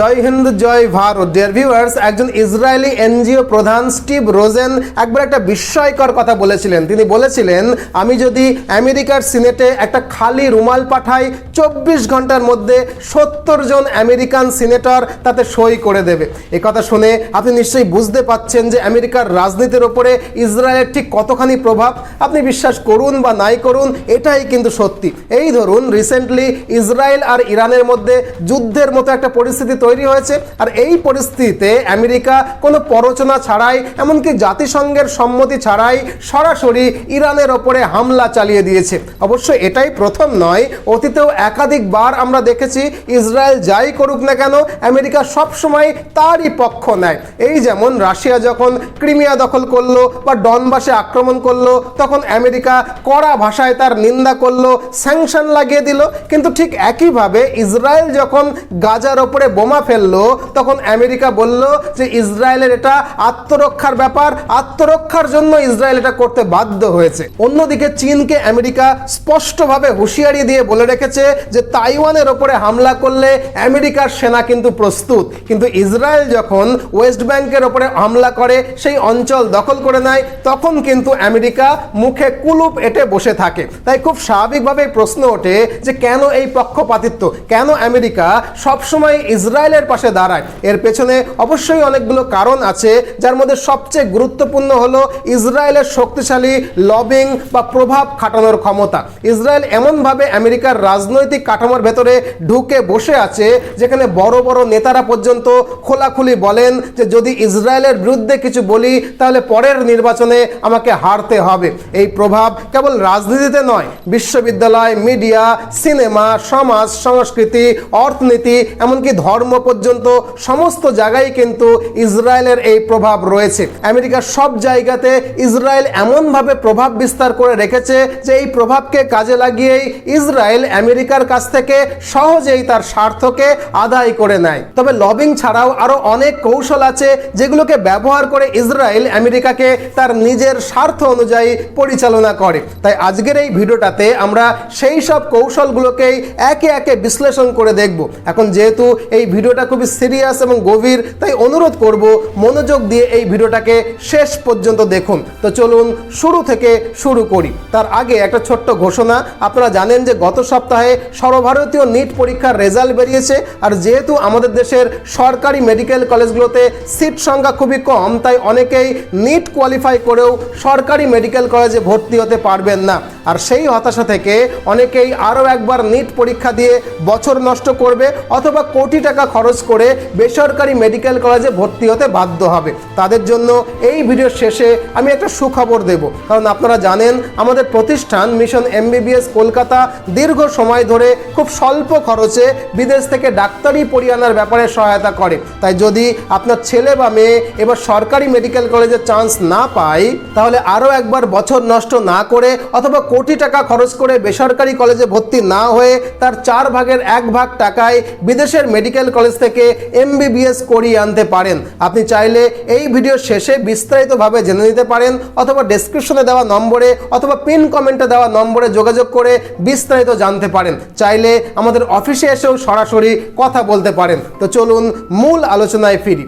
জয় হিন্দ, জয় Bharat. Dear viewers একজন Israeli NGO প্রধান স্টিভ রোজেন একবার একটা বিস্ময়কর কথা বলেছিলেন। তিনি বলেছিলেন, আমি যদি আমেরিকার সিনেটে একটা খালি রুমাল পাঠাই, চব্বিশ ঘণ্টার মধ্যে সত্তর জন আমেরিকান সিনেটর তাতে সই করে দেবে। কথা শুনে আপনি নিশ্চয়ই বুঝতে পাচ্ছেন যে আমেরিকার রাজনীতির ওপরে ইসরায়েলের ঠিক কতখানি প্রভাব। আপনি বিশ্বাস করুন বা নাই করুন, এটাই কিন্তু সত্যি। এই ধরুন রিসেন্টলি ইসরায়েল আর ইরানের মধ্যে যুদ্ধের মতো একটা পরিস্থিতি তৈরি হয়েছে। আর এই পরিস্থিতিতে আমেরিকা কোনো প্ররোচনা ছাড়াই, এমনকি জাতিসংঘের সম্মতি ছাড়াই সরাসরি ইরানের ওপরে হামলা চালিয়ে দিয়েছে। অবশ্য এটাই প্রথম নয়, অতীতেও একাধিকবার আমরা দেখেছি ইসরায়েল যাই করুক না কেন, আমেরিকা সবসময় তারই পক্ষ নেয়। এই যেমন রাশিয়া যখন ক্রিমিয়া দখল করল বা ডনবাসে আক্রমণ করল, তখন আমেরিকা কড়া ভাষায় তার নিন্দা করল, স্যাংশন লাগিয়ে দিল। কিন্তু ঠিক একইভাবে ইসরায়েল যখন গাজার ওপরে বোমা ফেলল, তখন আমেরিকা বলল যে ইসরায়েলের এটা আত্মরক্ষার ব্যাপার, আত্মরক্ষার জন্য ইসরায়েল এটা করতে বাধ্য হয়েছে। অন্যদিকে চীনকে আমেরিকা স্পষ্টভাবে হুঁশিয়ারি দিয়ে বলে রেখেছে যে তাইওয়ানের ওপরে হামলা করলে আমেরিকার সেনা কিন্তু প্রস্তুত। কিন্তু ইসরায়েল যখন ওয়েস্ট ব্যাংকের ওপরে হামলা করে, সেই অঞ্চল দখল করে নেয়, তখন কিন্তু আমেরিকা মুখে কুলুপ এঁটে বসে থাকে। তাই খুব স্বাভাবিকভাবে প্রশ্ন ওঠে যে কেন এই পক্ষপাতিত্ব? কেন আমেরিকা সবসময় ইসরায়েলের পাশে দাঁড়ায়। এর পেছনে অবশ্যই অনেকগুলো কারণ আছে, যার মধ্যে সবচেয়ে গুরুত্বপূর্ণ হলো ইসরায়েলের শক্তিশালী লবিং বা প্রভাব খাটানোর ক্ষমতা। ইসরায়েল এমনভাবে আমেরিকার রাজনৈতিক কাঠামোর ভেতরে ঢুকে বসে আছে, যেখানে বড় বড় নেতারা পর্যন্ত খোলাখুলি বলেন যে, যদি ইসরায়েলের বিরুদ্ধে কিছু বলি, তাহলে পরের নির্বাচনে আমাকে হারতে হবে। এই প্রভাব কেবল রাজনীতিতে নয়, বিশ্ববিদ্যালয়, মিডিয়া, সিনেমা, সমাজ, সংস্কৃতি, অর্থনীতি, এমনকি ধর্ম পর্যন্ত সমস্ত জায়গায় কিন্তু ইসরায়েলের এই প্রভাব রয়েছে। আমেরিকার সব জায়গাতে ইসরায়েল এমনভাবে প্রভাব বিস্তার করে রেখেছে যে এই প্রভাবকে কাজে লাগিয়েই ইসরায়েল আমেরিকার কাছ থেকে সহজেই তার স্বার্থকে আদায় করে নেয়। তবে লবিং ছাড়াও আরও অনেক কৌশল আছে যেগুলোকে ব্যবহার করে ইসরায়েল আমেরিকাকে তার নিজের স্বার্থ অনুযায়ী পরিচালনা করে। তাই আজকের এই ভিডিওটাতে আমরা সেই সব কৌশলগুলোকেই একে একে বিশ্লেষণ করে দেখব। এখন যেহেতু এই ভিডিওটা খুবই সিরিয়াস এবং গভীর, তাই অনুরোধ করব মনোযোগ দিয়ে এই ভিডিওটাকে শেষ পর্যন্ত দেখুন। তো চলুন শুরু থেকে শুরু করি। তার আগে একটা ছোট্ট ঘোষণা, আপনারা জানেন যে গত সপ্তাহে সর্বভারতীয় নিট পরীক্ষার রেজাল্ট বেরিয়েছে আর যেহেতু আমাদের দেশের সরকারি মেডিকেল কলেজগুলোতে সিট সংখ্যা খুবই কম, তাই অনেকেই নিট কোয়ালিফাই করেও সরকারি মেডিকেল কলেজে ভর্তি হতে পারবেন না। আর সেই হতাশা থেকে অনেকেই আরও একবার নিট পরীক্ষা দিয়ে বছর নষ্ট করবে অথবা কোটি টাকা খরচ করে বেসরকারি মেডিকেল কলেজে ভর্তি হতে বাধ্য হবে। তাদের জন্য এই ভিডিওর শেষে আমি একটা সুখবর দেব। কারণ আপনারা জানেন, আমাদের প্রতিষ্ঠান মিশন এমবিবিএস কলকাতা দীর্ঘ সময় ধরে খুব স্বল্প খরচে বিদেশ থেকে ডাক্তারি পড়িয়ে আনার ব্যাপারে সহায়তা করে। তাই যদি আপনার ছেলে বা মেয়ে এবার সরকারি মেডিকেল কলেজে চান্স না পায়, তাহলে আরও একবার বছর নষ্ট না করে অথবা কোটি টাকা খরচ করে বেসরকারি কলেজে ভর্তি না হয়ে তার চার ভাগের এক ভাগ টাকায় বিদেশের মেডিকেল কলেজ থেকে এমবিবিএস করিয়ে আনতে পারেন। আপনি চাইলে এই ভিডিও শেষে বিস্তারিতভাবে জেনে নিতে পারেন অথবা ডেসক্রিপশনে দেওয়া নম্বরে অথবা পিন কমেন্টে দেওয়া নম্বরে যোগাযোগ করে বিস্তারিত জানতে পারেন। চাইলে আমাদের অফিসে এসেও সরাসরি কথা বলতে পারেন। তো চলুন মূল আলোচনায় ফিরি।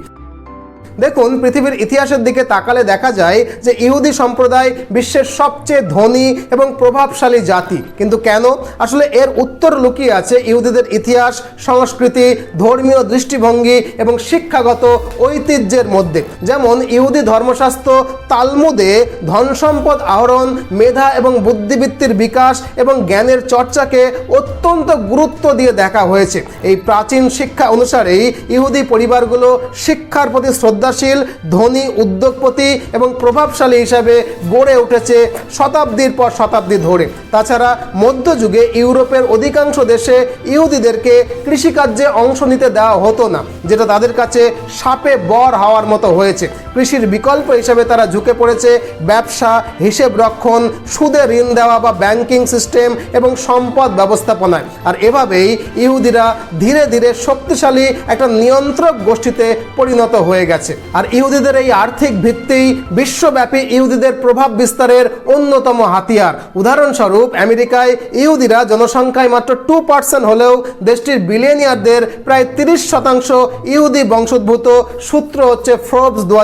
দেখুন, পৃথিবীর ইতিহাসের দিকে তাকালে দেখা যায় যে ইহুদি সম্প্রদায় বিশ্বের সবচেয়ে ধনী এবং প্রভাবশালী জাতি। কিন্তু কেন? আসলে এর উত্তর লুকিয়ে আছে ইহুদিদের ইতিহাস, সংস্কৃতি, ধর্মীয় দৃষ্টিভঙ্গি এবং শিক্ষাগত ঐতিহ্যের মধ্যে। যেমন, ইহুদি ধর্মশাস্ত্র তালমুদে ধন সম্পদ আহরণ, মেধা এবং বুদ্ধিবৃত্তির বিকাশ এবং জ্ঞানের চর্চাকে অত্যন্ত গুরুত্ব দিয়ে দেখা হয়েছে। এই প্রাচীন শিক্ষা অনুসারেই ইহুদি পরিবারগুলো শিক্ষার প্রতি শ্রদ্ধাশীল ধনী, উদ্যোগপতি এবং প্রভাবশালী হিসাবে গড়ে উঠেছে শতাব্দীর পর শতাব্দী ধরে। তাছাড়া মধ্যযুগে ইউরোপের অধিকাংশ দেশে ইহুদিদেরকে কৃষিকার্যে অংশ নিতে দেওয়া হতো না, যেটা তাদের কাছে সাপে বর হওয়ার মতো হয়েছে। কৃষির বিকল্প হিসেবে তারা ঝুঁকে পড়েছে ব্যবসা, হিসেব রক্ষণ সুদে ঋণ দেওয়া বা ব্যাংকিং সিস্টেম এবং সম্পদ ব্যবস্থাপনায়। আর এভাবেই ইহুদিরা ধীরে ধীরে শক্তিশালী একটা নিয়ন্ত্রক গোষ্ঠীতে পরিণত হয়ে গেছে। আর ইহুদিদের এই আর্থিক ভিত্তি বিশ্বব্যাপী ইহুদিদের প্রভাব বিস্তারের অন্যতম হাতিয়ার। উদাহরণস্বরূপ, আমেরিকায় ইহুদিরা জনসংখ্যায় মাত্র টু পার্সেন্ট হলেও দেশটির বিলিয়নিয়ারদের প্রায় তিরিশ শতাংশ ইহুদি বংশোদ্ভূত। সূত্র হচ্ছে ফ্রবস দু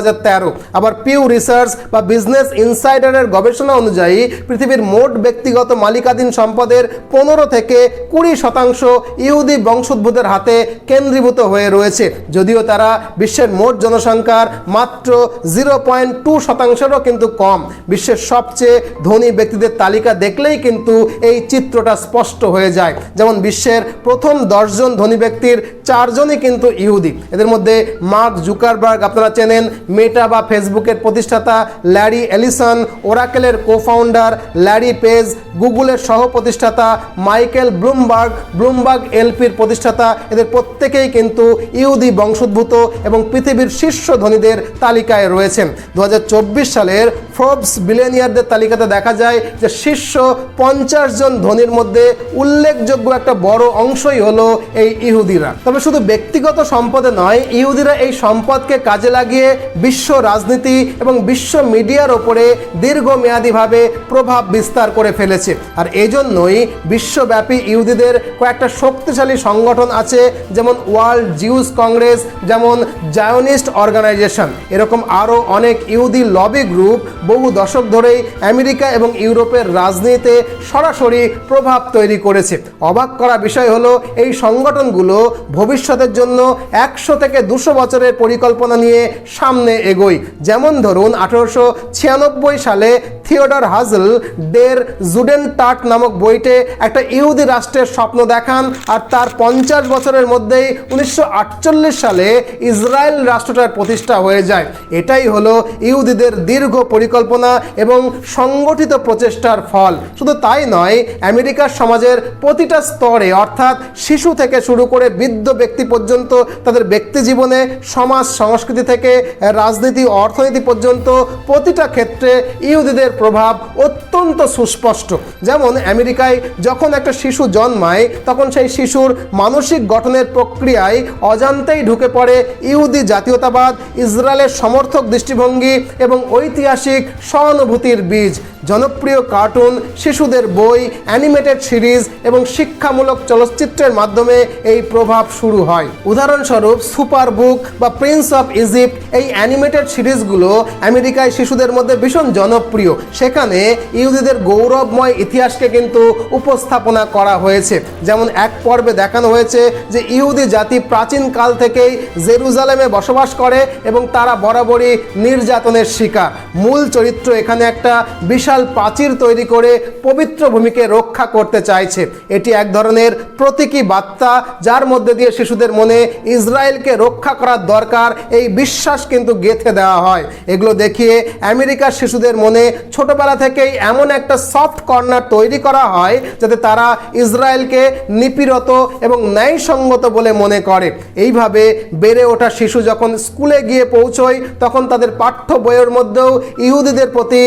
আবার পিউ রিসার্চ বা বিজনেস ইনসাইডারের গবেষণা অনুযায়ী, পৃথিবীর মোট ব্যক্তিগত মালিকাধীন সম্পদের পনেরো থেকে কুড়ি শতাংশ ইহুদি বংশোদ্ভূতের হাতে কেন্দ্রীভূত হয়ে রয়েছে। যদিও তারা বিশ্বের মোট জনসংখ্যার মাত্র জিরো পয়েন্ট টু শতাংশেরও কিন্তু কম। বিশ্বের সবচেয়ে ধনী ব্যক্তিদের তালিকা দেখলেই কিন্তু এই চিত্রটা স্পষ্ট হয়ে যায়। যেমন বিশ্বের প্রথম দশজন ধনী ব্যক্তির চারজনই কিন্তু ইহুদি। এদের মধ্যে মার্ক জুকারবার্গ আপনারা চেনেন, মেটা বা ফেসবুকের প্রতিষ্ঠাতা ল্যারি এলিসন, ওরাকেলের কোফাউন্ডার ল্যারি পেজ, গুগলের সহ প্রতিষ্ঠাতা মাইকেল ব্লুমবার্গ ব্লুমবার্গ এলপির প্রতিষ্ঠাতা। এদের প্রত্যেকেই কিন্তু ইহুদি বংশোদ্ভূত এবং পৃথিবীর শীর্ষ ধনীদের তালিকায় রয়েছেন। দু হাজার চব্বিশ সালের ফোর্বস বিলেনিয়ারদের তালিকাতে দেখা যায় যে শীর্ষ পঞ্চাশ জন ধনীর মধ্যে উল্লেখযোগ্য একটা বড় অংশই হলো এই ইহুদিরা। তবে শুধু ব্যক্তিগত সম্পদে নয়, ইহুদিরা এই সম্পদকে কাজে লাগিয়ে বিশ্ব রাজনীতি এবং বিশ্ব মিডিয়ার ওপরে দীর্ঘমেয়াদীভাবে প্রভাব বিস্তার করে ফেলেছে। আর এই জন্যই বিশ্বব্যাপী ইহুদিদের কয়েকটা শক্তিশালী সংগঠন আছে, যেমন ওয়ার্ল্ড জিউস কংগ্রেস, যেমন জায়নিস্ট অর্গানাইজেশন। এরকম আরও অনেক ইহুদি লবি গ্রুপ বহু দশক ধরেই আমেরিকা এবং ইউরোপের রাজনীতিতে সরাসরি প্রভাব তৈরি করেছে। অবাক করা বিষয় হলো, এই সংগঠনগুলো ভবিষ্যতের জন্য একশো থেকে দুশো বছরের পরিকল্পনা নিয়ে সামনে এগোয়। যেমন ধরুন, আঠেরোশো ছিয়ানব্বই সালে থিওডর হাজল ডের জুডেন টাট নামক বইতে একটা ইহুদি রাষ্ট্রের স্বপ্ন দেখান আর তার পঞ্চাশ বছরের মধ্যেই উনিশশো আটচল্লিশ সালে ইসরায়েল রাষ্ট্রটার প্রতিষ্ঠা হয়ে যায়। এটাই হলো ইহুদিদের দীর্ঘ পরিকল্পনা এবং সংগঠিত প্রচেষ্টার ফল। শুধু তাই নয়, আমেরিকার সমাজের প্রতিটা স্তরে, অর্থাৎ শিশু থেকে শুরু করে বৃদ্ধ ব্যক্তি পর্যন্ত, তাদের ব্যক্তি জীবনে, সমাজ, সংস্কৃতি থেকে, রাজনীতি, অর্থনীতি পর্যন্ত প্রতিটা ক্ষেত্রে ইহুদিদের প্রভাব অত্যন্ত সুস্পষ্ট। যেমন আমেরিকায় যখন একটা শিশু জন্মায়, তখন সেই শিশুর মানসিক গঠনের প্রক্রিয়ায় অজান্তেই ঢুকে পড়ে ইহুদি জাতীয়তাবাদ ইসরায়েলের সমর্থক দৃষ্টিভঙ্গি এবং ঐতিহাসিক সহানুভূতির বীজ। জনপ্রিয় কার্টুন, শিশুদের বই অ্যানিমেটেড সিরিজ এবং শিক্ষামূলক চলচ্চিত্রের মাধ্যমে এই প্রভাব শুরু হয়। উদাহরণস্বরূপ সুপার বুক বা প্রিন্স অফ ইজিপ্ট, এই অ্যানিমেটেড সিরিজগুলো আমেরিকায় শিশুদের মধ্যে ভীষণ জনপ্রিয়। সেখানে ইহুদিদের গৌরবময় ইতিহাসকে কিন্তু উপস্থাপনা করা হয়েছে। যেমন এক পর্বে দেখানো হয়েছে যে ইহুদি জাতি প্রাচীন কাল থেকেই জেরুজালেমে বসবাস করে এবং তারা বরাবরই নির্যাতনের শিকার। মূল চরিত্র এখানে একটা বিশাল প্রাচীর তৈরি করে পবিত্র ভূমিকে রক্ষা করতে চাইছে। এটি এক ধরনের প্রতীকী বার্তা যার মধ্যে দিয়ে শিশুদের মনে ইসরায়েলকে রক্ষা করার দরকার এই বিশ্বাস কিন্তু গেঁথে দেওয়া হয়। এগুলো দেখিয়ে আমেরিকার শিশুদের মনে ছোটবেলা থেকেই এমন একটা সফট কর্নার তৈরি করা হয় যাতে তারা ইসরায়েলকে নিপীড়ত এবং ন্যায়সঙ্গত বলে মনে করে। এইভাবে বেড়ে ওঠা শিশু যখন স্কুলে গিয়ে পৌঁছয়, তখন তাদের পাঠ্য বইয়ের মধ্যেও ইহুদিদের প্রতি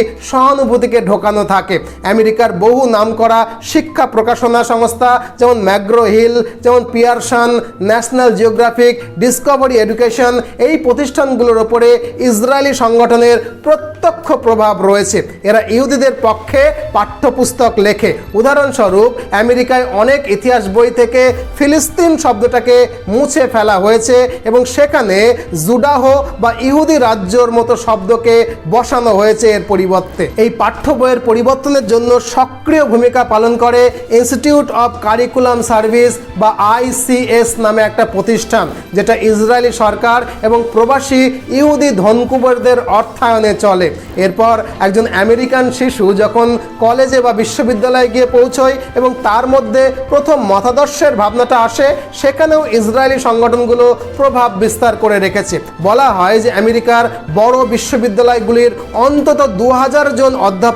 সহানুভূতিকে ঢোকানো থাকে। আমেরিকার বহু নামকরা শিক্ষা প্রকাশনা সংস্থা, যেমন ম্যাগ্রো হিল, যেমন Pearson, National Geographic, Discovery Education, এই প্রতিষ্ঠানগুলোর ওপরে ইসরায়েলি সংগঠনের প্রত্যক্ষ প্রভাব রয়েছে। এরা ইহুদিদের পক্ষে পাঠ্যপুস্তক লেখে। উদাহরণস্বরূপ, আমেরিকায় অনেক ইতিহাস বই থেকে ফিলিস্তিন শব্দটাকে মুছে ফেলা হয়েছে এবং সেখানে জুডাহ বা ইহুদি রাজ্যর মতো শব্দকে বসানো হয়েছে এর পরিবর্তে। এই পাঠ্য বইয়ের পরিবর্তনের জন্য সক্রিয় ভূমিকা পালন করে ইনস্টিটিউট অফ কারিকুলাম সার্ভিস বা আইসিএস নামে একটা প্রতিষ্ঠান, যেটা ইসরায়েলি সরকার এবং প্রবাসী ইহুদি ধনকুবরদের অর্থায়নে চলে। এরপর একজন আমেরিকান শিশু যখন কলেজে বা বিশ্ববিদ্যালয়ে গিয়ে পৌঁছয় এবং তার মধ্যে প্রথম মতাদর্শের ভাবনাটা আসে, সেখানেও ইসরায়েলি সংগঠনগুলো প্রভাব বিস্তার করে রেখেছে। বলা হয় যে আমেরিকার বড় বিশ্ববিদ্যালয়গুলির অন্তত দু হাজার জন অধ্যাপক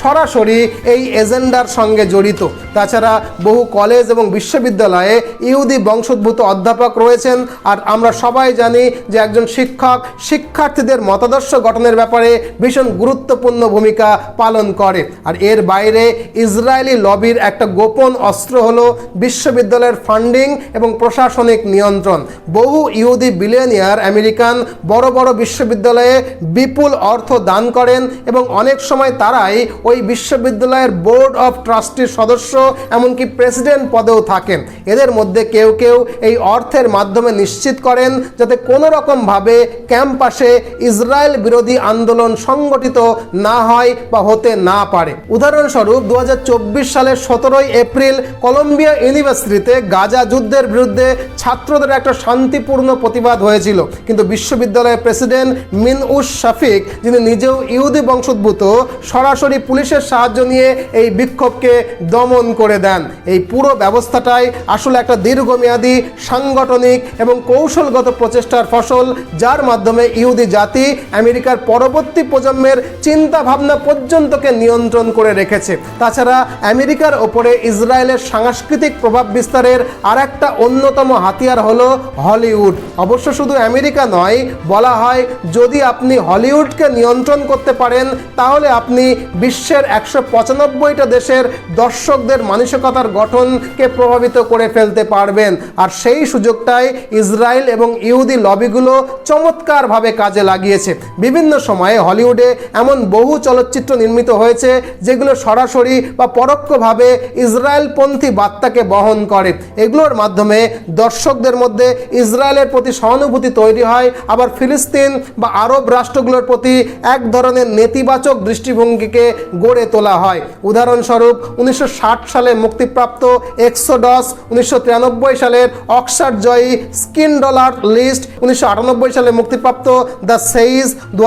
সরাসরি এই এজেন্ডার সঙ্গে জড়িত। তাছাড়া বহু কলেজ এবং বিশ্ববিদ্যালয়ে ইহুদি বংশোদ্ভূত অধ্যাপক রয়েছেন। আর আমরা সবাই জানি যে একজন শিক্ষক শিক্ষার্থীদের মতাদর্শ গঠনের ব্যাপারে ভীষণ গুরুত্বপূর্ণ ভূমিকা পালন করে। আর এর বাইরে ইসরায়েলি লবির একটা গোপন অস্ত্র হলো বিশ্ববিদ্যালয়ের ফান্ডিং এবং প্রশাসনিক নিয়ন্ত্রণ। বহু ইহুদি বিলিয়নিয়ার আমেরিকান বড় বড় বিশ্ববিদ্যালয়ে বিপুল অর্থ দান করেন এবং অনেক সময় তারাই ওই বিশ্ববিদ্যালয়ের বোর্ড অফ ট্রাস্টির সদস্য, এমনকি প্রেসিডেন্ট পদেও থাকেন। এদের মধ্যে কেউ কেউ এই অর্থের মাধ্যমে নিশ্চিত করেন যাতে কোনো রকমভাবে ক্যাম্পাসে ইসরায়েল বিরোধী আন্দোলন সংগঠিত না হয় বা হতে না পারে। উদাহরণস্বরূপ দু সালের সতেরোই এপ্রিল কলম্বিয়া ইউনিভার্সিটিতে গাজা যুদ্ধের বিরুদ্ধে ছাত্রদের একটা শান্তিপূর্ণ প্রতিবাদ হয়েছিল। কিন্তু বিশ্ববিদ্যালয়ের প্রেসিডেন্ট মিন উস শাফিক যিনি নিজেও ইহুদি বংশোদ্ভূত সরাসরি পুলিশের সাহায্য নিয়ে এই বিক্ষোভকে দমন করে দেন। এই পুরো ব্যবস্থাটাই আসলে একটা দীর্ঘমেয়াদী, সাংগঠনিক এবং কৌশলগত প্রচেষ্টার ফসল, যার মাধ্যমে ইহুদি জাতি আমেরিকার পরবর্তী প্রজন্মের চিন্তা ভাবনা পর্যন্তকে নিয়ন্ত্রণ করে রেখেছে। তাছাড়া আমেরিকার ওপরে ইসরায়েলের সাংস্কৃতিক প্রভাব বিস্তারের আর একটা অন্যতম হাতিয়ার হলো হলিউড। অবশ্য শুধু আমেরিকা নয়, বলা হয় যদি আপনি হলিউডকে নিয়ন্ত্রণ করতে পারেন, তাহলে আপনি বিশ্বের একশো পঁচানব্বইটা দেশের দর্শকদের মানসিকতার গঠনকে প্রভাবিত করে ফেলতে পারবেন। আর সেই সুযোগটাই ইসরায়েল এবং ইহুদি লবিগুলো চমৎকারভাবে কাজে লাগিয়েছে। বিভিন্ন সময়ে হলিউডে এমন বহু চলচ্চিত্র নির্মিত হয়েছে, যেগুলো সরাসরি বা পরোক্ষভাবে ইসরায়েলপন্থী বার্তাকে বহন করে। এগুলোর মাধ্যমে দর্শকদের মধ্যে ইসরায়েলের প্রতি সহানুভূতি তৈরি হয়, আবার ফিলিস্তিন বা আরব রাষ্ট্রগুলোর প্রতি এক ধরনের নেতিবাচক দৃষ্টিভঙ্গিকে গড়ে তোলা হয়। উদাহরণস্বরূপ, উনিশশো ষাট সালে মুক্তিপ্রাপ্ত এক্সোডস, উনিশশো সালের অক্সার জয়ী স্কিন ডলার লিস্ট, উনিশশো সালে মুক্তিপ্রাপ্ত দ্য সেইজ দু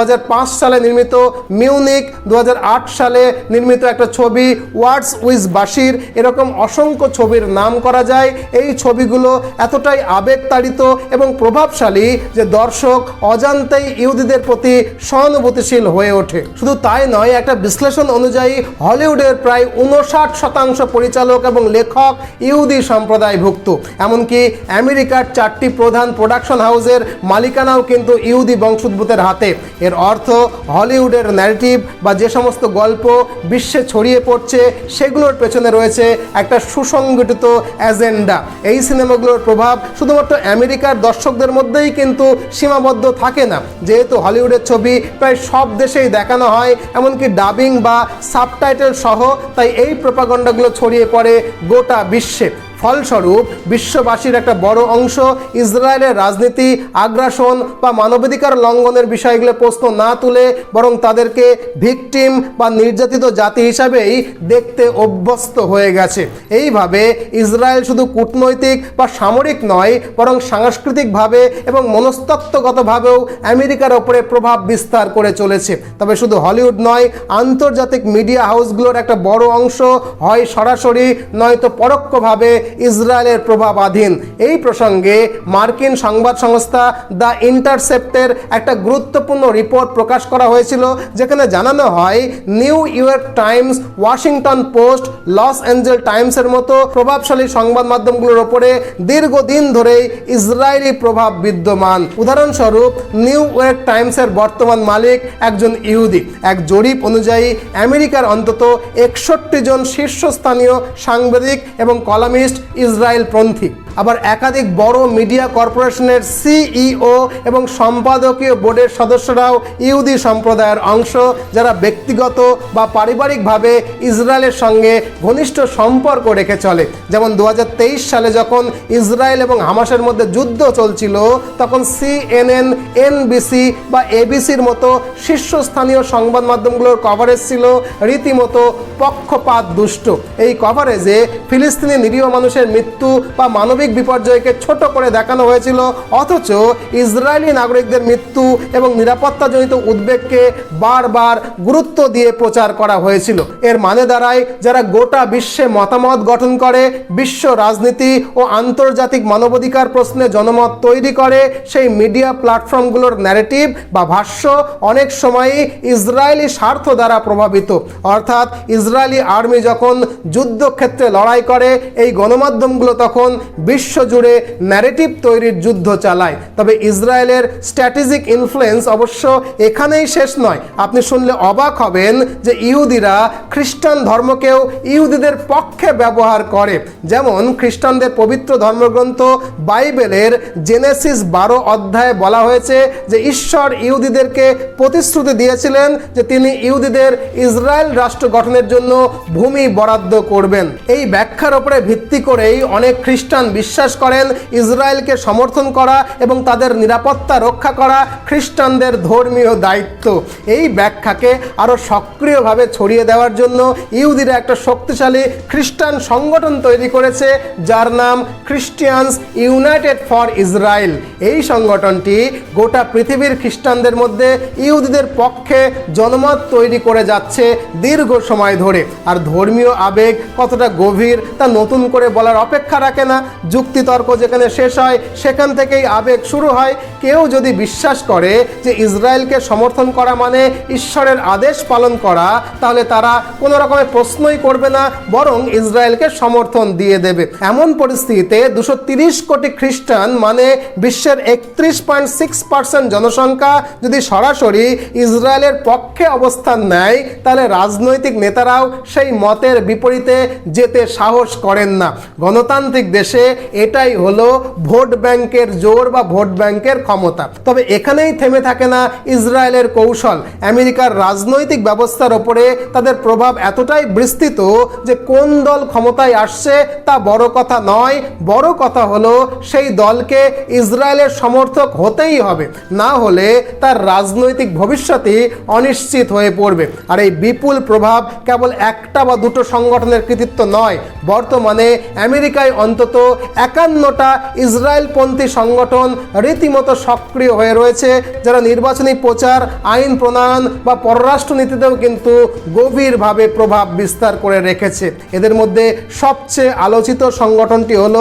সালে নির্মিত মিউনিক দু সালে নির্মিত একটা ছবি ওয়ার্ডস উইজ বাসির এরকম অসংখ্য ছবির নাম করা যায়। এই ছবিগুলো এতটাই আবেগতাড়িত এবং প্রভাবশালী যে দর্শক অজান্তেই ইহুদিদের প্রতি সহানুভূতিশীল হয়ে ওঠে। শুধু তাই নয়, একটা বিশ্লেষণ অনুযায়ী হলিউডের প্রায় উনষাট শতাংশ পরিচালক এবং লেখক ইহুদি সম্প্রদায়ভুক্ত। এমনকি আমেরিকার চারটি প্রধান প্রোডাকশন হাউসের মালিকানাও কিন্তু ইহুদি বংশোদ্ভূতের হাতে। এর অর্থ হলিউডের ন্যারেটিভ বা যে সমস্ত গল্প বিশ্বে ছড়িয়ে পড়ছে, সেগুলোর পেছনে রয়েছে একটা সুসংগঠিত এজেন্ডা। এই সিনেমাগুলোর প্রভাব শুধুমাত্র আমেরিকার দর্শকদের মধ্যেই কিন্তু সীমাবদ্ধ থাকে না। যেহেতু হলিউডের ছবি প্রায় সব দেশেই দেখানো হয়, এমনকি ডাবিং বা সাবটাইটেল সহ তাই এই প্রপাগণ্ডাগুলো ছড়িয়ে পড়ে গোটা বিশ্বে। ফলস্বরূপ বিশ্ববাসীর একটা বড় অংশ ইসরায়েলের রাজনীতি, আগ্রাসন বা মানবাধিকার লঙ্ঘনের বিষয়গুলো প্রশ্ন না তুলে বরং তাদেরকে ভিকটিম বা নির্যাতিত জাতি হিসাবেই দেখতে অভ্যস্ত হয়ে গেছে। এইভাবে ইসরায়েল শুধু কূটনৈতিক বা সামরিক নয়, বরং সাংস্কৃতিকভাবে এবং মনস্তত্ত্বগতভাবেও আমেরিকার ওপরে প্রভাব বিস্তার করে চলেছে। তবে শুধু হলিউড নয়, আন্তর্জাতিক মিডিয়া হাউসগুলোর একটা বড় অংশ হয় সরাসরি, নয়তো পরোক্ষভাবে ইসরায়েলের প্রভাবাধীন। এই প্রসঙ্গে মার্কিন সংবাদ সংস্থা দ্য ইন্টারসেপ্টের একটা গুরুত্বপূর্ণ রিপোর্ট প্রকাশ করা হয়েছিল, যেখানে জানানো হয়, New York Times, Washington Post, Los Angeles টাইমসের মতো প্রভাবশালী সংবাদ মাধ্যমগুলোর ওপরে দীর্ঘদিন ধরেই ইসরায়েলি প্রভাব বিদ্যমান। উদাহরণস্বরূপ, নিউ ইয়র্ক টাইমসের বর্তমান মালিক একজন ইহুদি। এক জরিপ অনুযায়ী, আমেরিকার অন্তত একষট্টি জন শীর্ষস্থানীয় সাংবাদিক এবং কলামিস্ট ইসরায়েলপন্থী আবার একাধিক বড় মিডিয়া কর্পোরেশনের সিইও এবং সম্পাদকীয় বোর্ডের সদস্যরাও ইহুদি সম্প্রদায়ের অংশ, যারা ব্যক্তিগত বা পারিবারিকভাবে ইসরায়েলের সঙ্গে ঘনিষ্ঠ সম্পর্ক রেখে চলে। যেমন দু হাজার তেইশ সালে যখন ইসরায়েল এবং হামাসের মধ্যে যুদ্ধ চলছিল, তখন সিএনএন, এনবিসি বা এবিসির মতো শীর্ষস্থানীয় সংবাদ মাধ্যমগুলোর কভারেজ ছিল রীতিমতো পক্ষপাত দুষ্ট এই কভারেজে ফিলিস্তিনি নিরীহ মানুষের মৃত্যু বা মানবিক বিপর্যয়কে ছোট করে দেখানো হয়েছিল, অথচ ইসরায়েলি নাগরিকদের মৃত্যু এবং নিরাপত্তাজনিত উদ্বেগকে বারবার গুরুত্ব দিয়ে প্রচার করা হয়েছিল। এর মানে দাঁড়ায় যারা গোটা বিশ্বে মতামত গঠন করে, বিশ্ব রাজনীতি ও আন্তর্জাতিক মানবাধিকার প্রশ্নে জনমত তৈরি করে, সেই মিডিয়া প্ল্যাটফর্মগুলোর ন্যারেটিভ বা ভাষ্য অনেক সময়ই ইসরায়েলি স্বার্থ দ্বারা প্রভাবিত। অর্থাৎ ইসরায়েলি আর্মি যখন যুদ্ধক্ষেত্রে লড়াই করে, এই গণমাধ্যমগুলো তখন বিশ্বজুড়ে ন্যারেটিভ তৈরির যুদ্ধ চালায়। তবে ইসরায়েলের স্ট্র্যাটেজিক ইনফ্লুয়েন্স অবশ্য এখানেই শেষ নয়। আপনি শুনলে অবাক হবেন যে ইহুদিরা খ্রিস্টান ধর্মকেও ইহুদিদের পক্ষে ব্যবহার করে। যেমন খ্রিস্টানদের পবিত্র ধর্মগ্রন্থ বাইবেলের জেনেসিস বারো অধ্যায়ে বলা হয়েছে যে ঈশ্বর ইহুদিদেরকে প্রতিশ্রুতি দিয়েছিলেন যে তিনি ইহুদিদের ইসরায়েল রাষ্ট্র গঠনের জন্য ভূমি বরাদ্দ করবেন। এই ব্যাখ্যার উপরে ভিত্তি করেই অনেক খ্রিস্টান বিশ্বাস করেন, ইসরায়েলকে সমর্থন করা এবং তাদের নিরাপত্তা রক্ষা করা খ্রিস্টানদের ধর্মীয় দায়িত্ব। এই ব্যাখ্যাকে আরও সক্রিয়ভাবে ছড়িয়ে দেওয়ার জন্য ইহুদিরা একটা শক্তিশালী খ্রিস্টান সংগঠন তৈরি করেছে, যার নাম খ্রিস্টিয়ানস ইউনাইটেড ফর ইসরায়েল এই সংগঠনটি গোটা পৃথিবীর খ্রিস্টানদের মধ্যে ইহুদিদের পক্ষে জনমত তৈরি করে যাচ্ছে দীর্ঘ সময় ধরে। আর ধর্মীয় আবেগ কতটা গভীর তা নতুন করে বলার অপেক্ষা রাখে না যুক্তিতর্ক যেখানে শেষ হয়, সেখান থেকেই আবেগ শুরু হয়। কেউ যদি বিশ্বাস করে যে ইসরায়েলকে সমর্থন করা মানে ঈশ্বরের আদেশ পালন করা, তাহলে তারা কোনো রকমের প্রশ্নই করবে না, বরং ইসরায়েলকে সমর্থন দিয়ে দেবে। এমন পরিস্থিতিতে দুশো কোটি খ্রিস্টান মানে বিশ্বের একত্রিশ পয়েন্ট সিক্স পার্সেন্ট জনসংখ্যা যদি সরাসরি ইসরায়েলের পক্ষে অবস্থান নেয়, তাহলে রাজনৈতিক নেতারাও সেই মতের বিপরীতে যেতে সাহস করেন না। গণতান্ত্রিক দেশে এটাই হলো ভোট ব্যাংকের জোর বা ভোট ব্যাংকের ক্ষমতা। তবে এখানেই থেমে থাকে না ইসরায়েলের কৌশল। আমেরিকার রাজনৈতিক ব্যবস্থার ওপরে তাদের প্রভাব এতটাই বিস্তৃত যে কোন দল ক্ষমতায় আসছে তা বড় কথা নয়, বড় কথা হলো সেই দলকে ইসরায়েলের সমর্থক হতেই হবে। না হলে তার রাজনৈতিক ভবিষ্যতই অনিশ্চিত হয়ে পড়বে। আর এই বিপুল প্রভাব কেবল একটা বা দুটো সংগঠনের কৃতিত্ব নয়, বর্তমানে আমেরিকায় অন্তত একান্নটা ইসরায়েলপন্থী সংগঠন রীতিমতো সক্রিয় হয়ে রয়েছে, যারা নির্বাচনী প্রচার, আইন প্রণয়ন বা পররাষ্ট্রনীতিতেও কিন্তু গভীরভাবে প্রভাব বিস্তার করে রেখেছে। এদের মধ্যে সবচেয়ে আলোচিত সংগঠনটি হল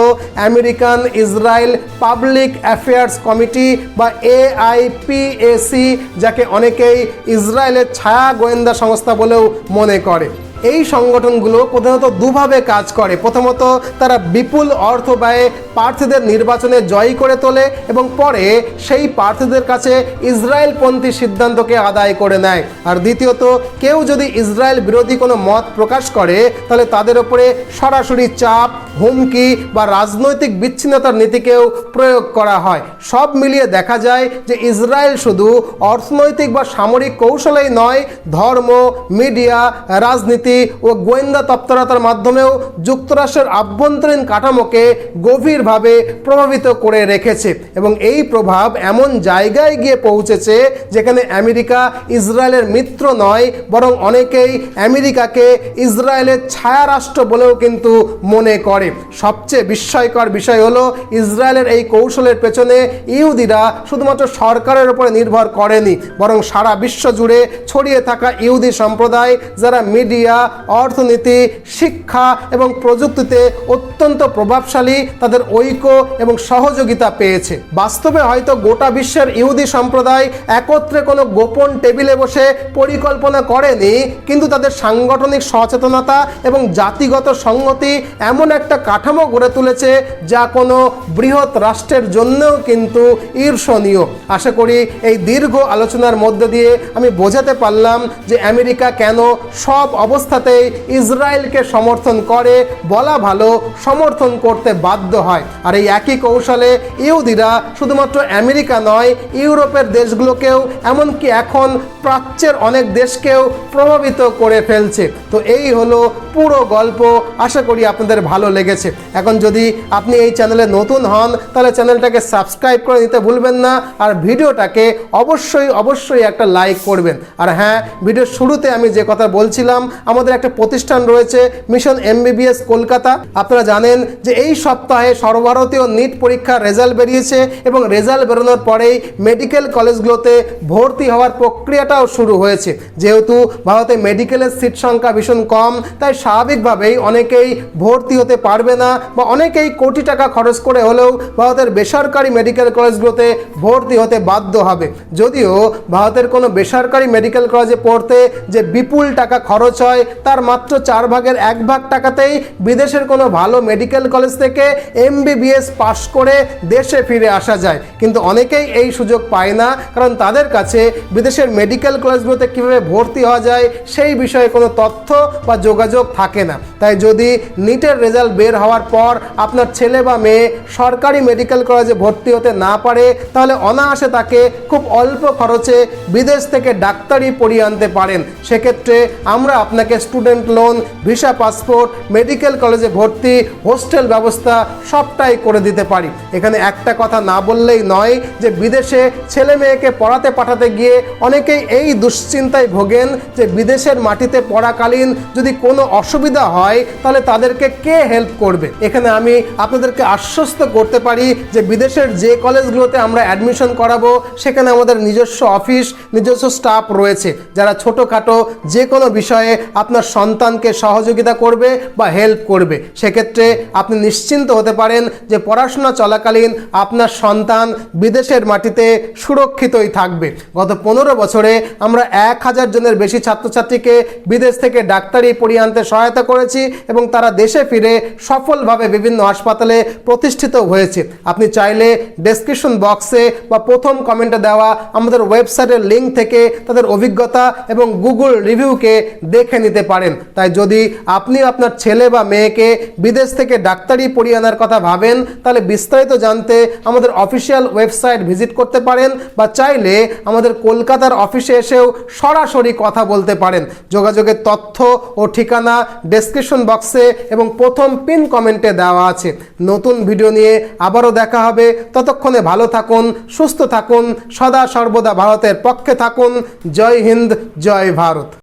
American Israel Public Affairs Committee বা এআইপিএসি, যাকে অনেকেই ইসরায়েলের ছায়া গোয়েন্দা সংস্থা বলেও মনে করে। এই সংগঠনগুলো প্রধানত দুভাবে কাজ করে। প্রথমত, তারা বিপুল অর্থ ব্যয়ে প্রার্থীদের নির্বাচনে জয়ী করে তোলে এবং পরে সেই প্রার্থীদের কাছে ইসরায়েলপন্থী সিদ্ধান্তকে আদায় করে নেয়। আর দ্বিতীয়ত, কেউ যদি ইসরায়েল বিরোধী কোনো মত প্রকাশ করে, তাহলে তাদের ওপরে সরাসরি চাপ, হুমকি বা রাজনৈতিক বিচ্ছিন্নতার নীতিকেও প্রয়োগ করা হয়। সব মিলিয়ে দেখা যায় যে ইসরায়েল শুধু অর্থনৈতিক বা সামরিক কৌশলেই নয়, ধর্ম, মিডিয়া, রাজনীতি ও গোয়েন্দা তৎপরতার মাধ্যমেও যুক্তরাষ্ট্রের আভ্যন্তরীণ কাঠামোকে গভীরভাবে প্রভাবিত করে রেখেছে এবং এই প্রভাব এমন জায়গায় গিয়ে পৌঁছেছে যেখানে আমেরিকা ইসরায়েলের মিত্র নয়, বরং অনেকেই আমেরিকাকে ইসরায়েলের ছায়া রাষ্ট্র বলেও কিন্তু মনে করে। সবচেয়ে বিস্ময়কর বিষয় হলো ইসরায়েলের এই কৌশলের পেছনে ইহুদিরা শুধুমাত্র সরকারের উপরে নির্ভর করেনি, বরং সারা বিশ্ব জুড়ে ছড়িয়ে থাকা ইহুদি সম্প্রদায়, যারা মিডিয়া অর্থনীতি, শিক্ষা এবং প্রযুক্তিতে অত্যন্ত প্রভাবশালী তাদের ঐক্য এবং সহযোগিতা পেয়েছে। বাস্তবে হয়তো গোটা বিশ্বের ইহুদি সম্প্রদায় একত্রে কোনো গোপন টেবিলে বসে পরিকল্পনা করেনি, কিন্তু তাদের সাংগঠনিক সচেতনতা এবং জাতিগত সংহতি এমন একটা কাঠামো গড়ে তুলেছে যা কোনো বৃহৎ রাষ্ট্রের জন্যও কিন্তু ঈর্ষণীয়। আশা করি এই দীর্ঘ আলোচনার মধ্যে দিয়ে আমি বোঝাতে পারলাম যে আমেরিকা কেন সব অবস্থাতেই ইসরায়েলকে সমর্থন করে, বলা ভালো, সমর্থন করতে বাধ্য হয়। আর এই একই কৌশলে ইহুদিরা শুধুমাত্র আমেরিকা নয়, ইউরোপের দেশগুলোকেও, এমনকি এখন প্রাচ্যের অনেক দেশকেও প্রভাবিত করে ফেলছে। তো এই হলো পুরো গল্প, আশা করি আপনাদের ভালো লেগেছে। এখন যদি আপনি এই চ্যানেলে নতুন হন, তাহলে চ্যানেলটাকে সাবস্ক্রাইব করে নিতে ভুলবেন না, আর ভিডিওটাকে অবশ্যই অবশ্যই একটা লাইক করবেন। আর হ্যাঁ ভিডিওর শুরুতে আমি যে কথা বলছিলাম আমাদের একটা প্রতিষ্ঠান রয়েছে মিশন এমবিবিএস কলকাতা। আপনারা জানেন যে এই সপ্তাহে সর্বভারতীয় নিট পরীক্ষার রেজাল্ট বেরিয়েছে এবং রেজাল্ট বেরোনোর পরেই মেডিকেল কলেজগুলোতে ভর্তি হওয়ার প্রক্রিয়াটাও শুরু হয়েছে। যেহেতু ভারতে মেডিকেলের সিট সংখ্যা ভীষণ কম, তাই স্বাভাবিকভাবেই অনেকেই ভর্তি হতে পারবে না বা অনেকেই কোটি টাকা খরচ করে হলেও ভারতের বেসরকারি মেডিকেল কলেজগুলোতে ভর্তি হতে বাধ্য হবে। যদিও ভারতের কোনো বেসরকারি মেডিকেল কলেজে পড়তে যে বিপুল টাকা খরচ হয় তার মাত্র চার ভাগের এক ভাগ টাকাতেই বিদেশের কোনো ভালো মেডিকেল কলেজ থেকে এমবিবিএস পাশ করে দেশে ফিরে আসা যায়। কিন্তু অনেকেই এই সুযোগ পায় না, কারণ তাদের কাছে বিদেশের মেডিকেল কলেজগুলোতে কীভাবে ভর্তি হওয়া যায় সেই বিষয়ে কোনো তথ্য বা যোগাযোগ থাকে না। তাই যদি নিটের রেজাল্ট বের হওয়ার পর আপনার ছেলে বা মেয়ে সরকারি মেডিকেল কলেজে ভর্তি হতে না পারে, তাহলে অনায়াসে তাকে খুব অল্প খরচে বিদেশ থেকে ডাক্তারি পড়িয়ে আনতে পারেন। সেক্ষেত্রে আমরা আপনাকে student loan visa passport medical কলেজে ভর্তি হোস্টেল ব্যবস্থা সবটাই করে দিতে পারি। এখানে একটা কথা না বললেই নয় যে বিদেশে ছেলে মেয়েকে পড়াতে পাঠাতে গিয়ে অনেকেই এই দুশ্চিন্তায় ভোগেন যে বিদেশের মাটিতে পড়াকালীন যদি কোনো অসুবিধা হয়, তাহলে তাদেরকে কে হেল্প করবে? এখানে আমি আপনাদেরকে আশ্বস্ত করতে পারি যে বিদেশের যে কলেজগুলোতে আমরা অ্যাডমিশন করাবো, সেখানে আমাদের নিজস্ব অফিস নিজস্ব স্টাফ রয়েছে। যারা ছোটোখাটো যে কোনো বিষয়ে আপনার সন্তানকে সহযোগিতা করবে বা হেল্প করবে। সেক্ষেত্রে আপনি নিশ্চিন্ত হতে পারেন যে পড়াশোনা চলাকালীন আপনার সন্তান বিদেশের মাটিতে সুরক্ষিতই থাকবে। গত পনেরো বছরে আমরা এক হাজার জনের বেশি ছাত্রছাত্রীকে বিদেশ থেকে ডাক্তারি পড়িয়ে আনতে সহায়তা করেছি এবং তারা দেশে ফিরে সফলভাবে বিভিন্ন হাসপাতালে প্রতিষ্ঠিত হয়েছে। আপনি চাইলে ডেসক্রিপশন বক্সে বা প্রথম কমেন্টে দেওয়া আমাদের ওয়েবসাইটের লিঙ্ক থেকে তাদের অভিজ্ঞতা এবং গুগল রিভিউকে দেখে নিতে পারেন। তাই যদি আপনি আপনার ছেলে বা মেয়েকে বিদেশ থেকে ডাক্তারি পড়িয়ে আনার কথা ভাবেন, তাহলে বিস্তারিত জানতে আমাদের অফিসিয়াল ওয়েবসাইট ভিজিট করতে পারেন বা চাইলে আমাদের কলকাতার অফিসে এসেও সরাসরি কথা বলতে পারেন। যোগাযোগের তথ্য ও ঠিকানা ডেসক্রিপশন বক্সে এবং প্রথম পিন কমেন্টে দেওয়া আছে। নতুন ভিডিও নিয়ে আবারও দেখা হবে। ততক্ষণে ভালো থাকুন, সুস্থ থাকুন, সদা সর্বদা ভারতের পক্ষে থাকুন। জয় হিন্দ, জয় ভারত।